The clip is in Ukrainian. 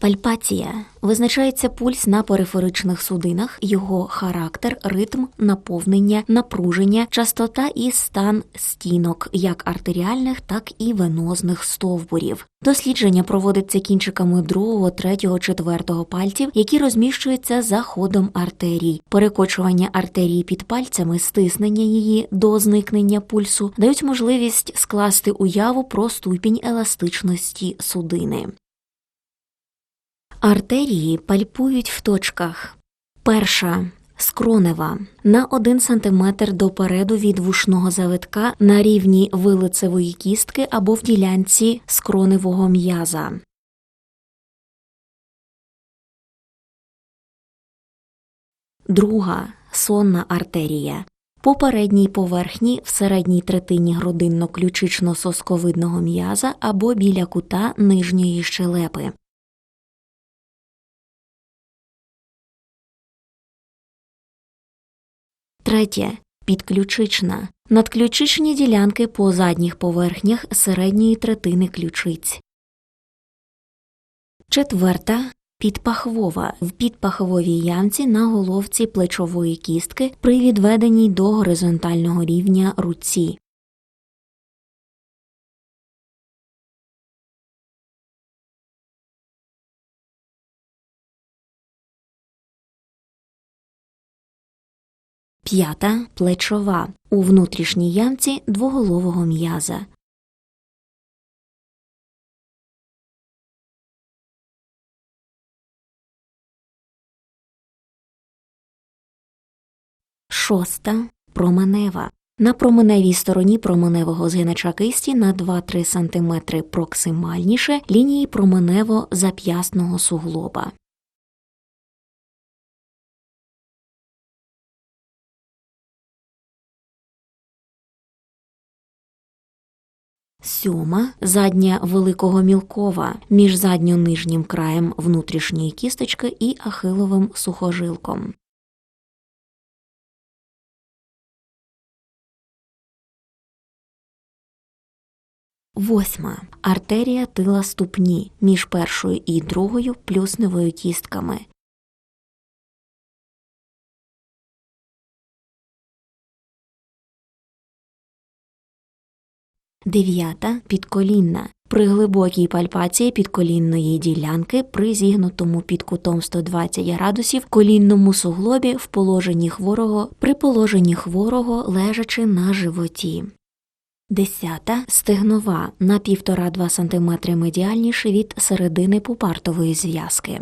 Пальпація визначається пульс на периферичних судинах, його характер, ритм, наповнення, напруження, частота і стан стінок, як артеріальних, так і венозних стовбурів. Дослідження проводиться кінчиками другого, третього, четвертого пальців, які розміщуються за ходом артерій. Перекочування артерії під пальцями, стиснення її до зникнення пульсу дають можливість скласти уяву про ступінь еластичності судини. Артерії пальпують в точках. Перша скронева на 1 см допереду від вушного завитка на рівні вилицевої кістки або в ділянці скроневого м'яза. Друга сонна артерія. По передній поверхні в середній третині грудинно-ключично-сосковидного м'яза або біля кута нижньої щелепи. Третє підключична. Надключичні ділянки по задніх поверхнях середньої третини ключиць. Четверта підпахвова. В підпаховій ямці на головці плечової кістки при відведеній до горизонтального рівня руці. П'ята плечова у внутрішній ямці двоголового м'яза. Шоста променева. На променевій стороні променевого згинача кисті на 2-3 см проксимальніше лінії променево-зап'ясного суглоба. Сьома задня великого мілкова між задньо-нижнім краєм внутрішньої кісточки і ахиловим сухожилком. Восьма артерія тила ступні між першою і другою плюсневою кістками. Дев'ята підколінна. При глибокій пальпації підколінної ділянки при зігнутому під кутом 120 градусів колінному суглобі в положенні хворого при положенні хворого лежачи на животі. Десята стегнова на 1,5-2 см медіальніше від середини пупартової зв'язки.